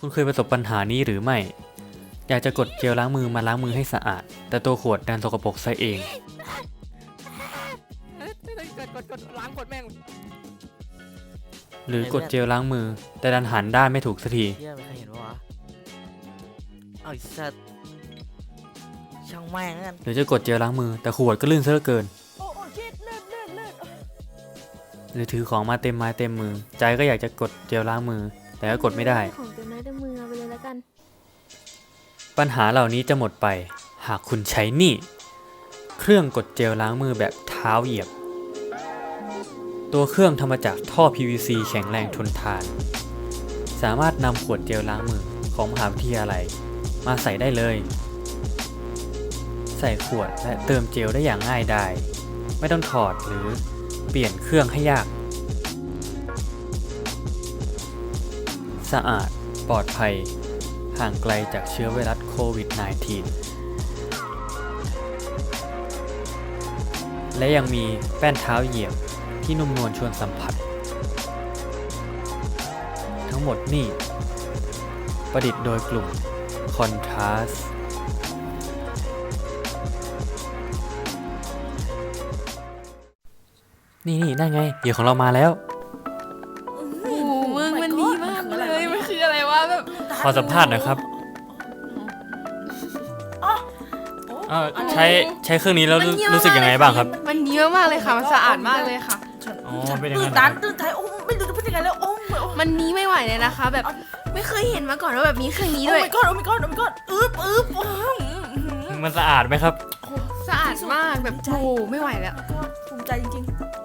คุณเคยประสบปัญหานี้หรือไม่ อยากจะกดเจลล้างมือมาล้างมือให้สะอาด แต่ตัวขวดดันสกปรกซะเองเอ้ยกดกดกดล้างกดแม่งหรือกดเจลล้างมือ แต่ดันหันด้านไม่ถูกสักที เฮียไม่เคยเห็นปะวะเอาไอีสัตว์ช่างแม่งแล้วกันหรือจะกดเจลล้างมือ แต่ขวดก็ลื่นซะเหลือเกิน โอ้โอ้ชิดเลื่อนเลื่อนเลื่อนหรือถือของมาเต็มไม้เต็มมือ ใจก็อยากจะกดเจลล้างมือ แต่ก็กดไม่ได้ ของเต็ ปัญหาเหล่านี้จะหมดไป หากคุณใช้นี่ เครื่องกดเจลล้างมือแบบเท้าเหยียบ ตัวเครื่องทำมาจากท่อ PVC แข็งแรงทนทาน สามารถนำขวดเจลล้างมือของมหาวิทยาลัยมาใส่ได้เลย ใส่ขวดและเติมเจลได้อย่างง่ายดายไม่ต้องถอดหรือเปลี่ยนเครื่องให้ยาก สะอาดปลอดภัย ห่างไกลจากเชื้อไวรัสโควิด -19 และยังมีแป้นเท้าเหยียบที่นุ่มนวลชวนสัมผัส ทั้งหมดนี่ ประดิษฐ์โดยกลุ่ม Contrast นี่นี่นั่นไงเหยื่อของเรามาแล้ว แบบขอสัมภาษณ์หน่อยครับเอ่อใช้ใช้เครื่องนี้แล้วรู้รู้สึกยังไงบ้างครับ มันดีมากๆเลยค่ะ มันสะอาดมากเลยค่ะ อ๋อเป็นอย่างตื่นั้นนเหรอคตัรันบตื่นใจโอ้ไม่รู้จะพูดยังไงแล้วโอ้โอ้มันนี้ไม่ไหวเลยนะคะ แบบไม่เคยเห็นมาก่อนว่าแบบมีเครื่องนี้ด้วย my god โอ้ my god โอ้ my god อึ๊บอึ๊บโอ้โหมันสะอาดไหมครับ สะอาดมากแบบโอ้โหไม่ไหวแล้ว ภูมิใจจริงใ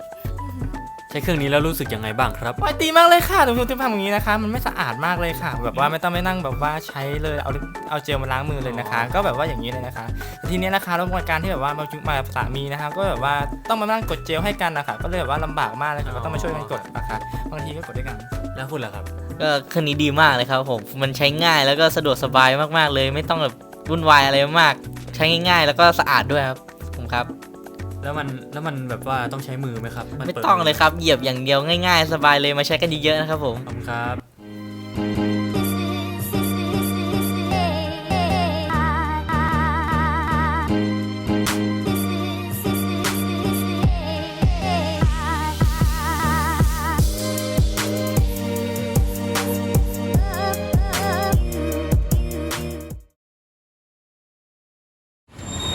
ช้เครื่องนี้แล้วรู้สึกยังไงบ้างครับปล่อยตีมากเลยค่ะทุกคนที่ทำอย่างนี้นะคะ มันไม่สะอาดมากเลยค่ะ แบบว่าไม่ต้องไปนั่งแบบว่าใช้เลยเอาเอาเจลมาล้างมือเลยนะคะ ก็แบบว่าอย่างนี้เลยนะคะแต่ทีเนี้ยนะคะรบกวนการที่แบบว่ามาจุมาสามีนะคะก็แบบว่าต้องมานั่งกดเจลให้กันนะคะก็เลยแบบว่าลำบากมากเลยค่ะก็ต้องมาช่วยกันกดนะคะบางทีก็กดด้วยกันแล้วคุณล่ะครับก็เครื่องนี้ดีมากเลยครับผมมันใช้ง่ายแล้วก็สะดวกสบายมากๆเลย ไม่ต้องแบบวุ่นวายอะไรมาก ใช้ง่าย ๆ แล้วก็สะอาดด้วยครับผมครับ แล้วมันแล้วมันแบบว่าต้องใช้มือไหมครับนไม่ปิดต้องเลยครับ เหยียบอย่างเดียวง่ายๆ สบายเลยมาใช้กันเยอะๆนะครับผม ขอบคุณครับ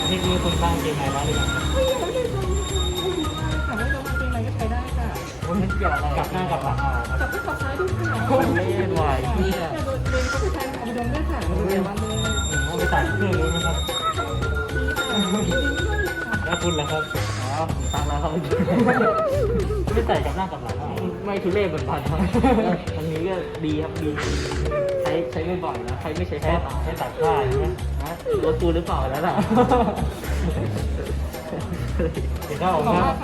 นี่คือคุณบ้างเกงไหนบ้างเลย ครับมันเกี่ยวอะไรกับหน้ากับหลังอะกับที่กับซ้ายดูค่ะไม่เล่นไหวเนี่ยเดินเข้าไปทางเอาไปดมด้วยค่ะเรียนวันเลยไปใส่เครื่องรู้ไหมครับแล้วคุณล่ะครับอ๋อผมตังแล้วครับไม่ใส่กับหน้ากับหลังไม่ทุเรศเหมือนพันอันนี้ก็ดีครับดีใช้ใช้ไม่บ่อยนะใครไม่ใช้ใช้ใช้ตัดผ้าใช่ไหมนะรถตูหรือเปล่าแล้วล่ะเดี๋ยวเข้าผมครับ